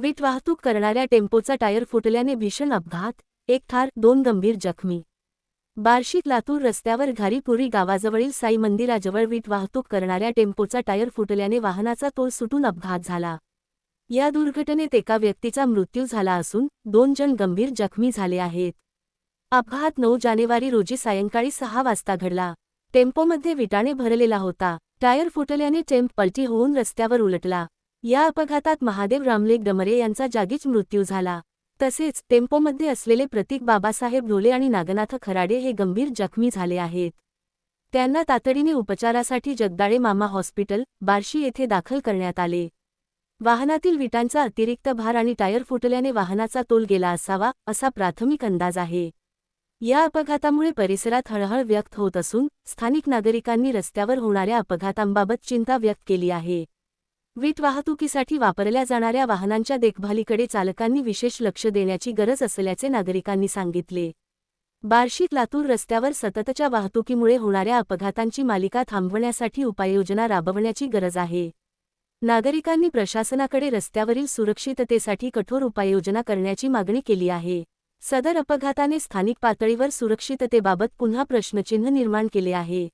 वीट वाहतूक करणाऱ्या टेम्पोचा टायर फुटल्याने भीषण अपघात एक ठार दोन गंभीर जखमी. बार्शीत लातूर रस्त्यावर घारीपुरी गावाजवळील साई मंदिराजवळ वीट वाहतूक करणाऱ्या टेम्पोचा टायर फुटल्याने वाहनाचा तोल सुटून अपघात झाला. या दुर्घटनेत एका व्यक्तीचा मृत्यू झाला असून दोन जण गंभीर जखमी झाले आहेत. अपघात नऊ जानेवारी रोजी सायंकाळी सहा वाजता घडला. टेम्पोमध्ये विटाने भरलेला होता. टायर फुटल्याने टेम्प पलटी होऊन रस्त्यावर उलटला. या अपघातात महादेव रामलेक डमरे यांचा जागीच मृत्यू झाला. तसेच टेम्पोमध्ये असलेले प्रतीक बाबासाहेब ढोले आणि नागनाथ खराडे हे गंभीर जखमी झाले आहेत. त्यांना तातडीने उपचारासाठी जगदाळे मामा हॉस्पिटल बार्शी येथे दाखल करण्यात आले. वाहनातील विटांचा अतिरिक्त भार आणि टायर फुटल्याने वाहनाचा तोल गेला असावा असा प्राथमिक अंदाज आहे. या अपघातामुळे परिसरात हळहळ व्यक्त होत असून स्थानिक नागरिकांनी रस्त्यावर होणाऱ्या अपघातांबाबत चिंता व्यक्त केली आहे. वीट वाहतुकीसाठी वापरल्या जाणाऱ्या वाहनांच्या देखभालीकडे चालकांनी विशेष लक्ष देण्याची गरज असल्याचे नागरिकांनी सांगितले. बार्शीत लातूर रस्त्यावर सततच्या वाहतुकीमुळे होणाऱ्या अपघातांची मालिका थांबवण्यासाठी उपाययोजना राबवण्याची गरज आहे. नागरिकांनी प्रशासनाकडे रस्त्यावरील सुरक्षिततेसाठी कठोर उपाययोजना करण्याची मागणी केली आहे. सदर अपघाताने स्थानिक पातळीवर सुरक्षिततेबाबत पुन्हा प्रश्नचिन्ह निर्माण केले आहे.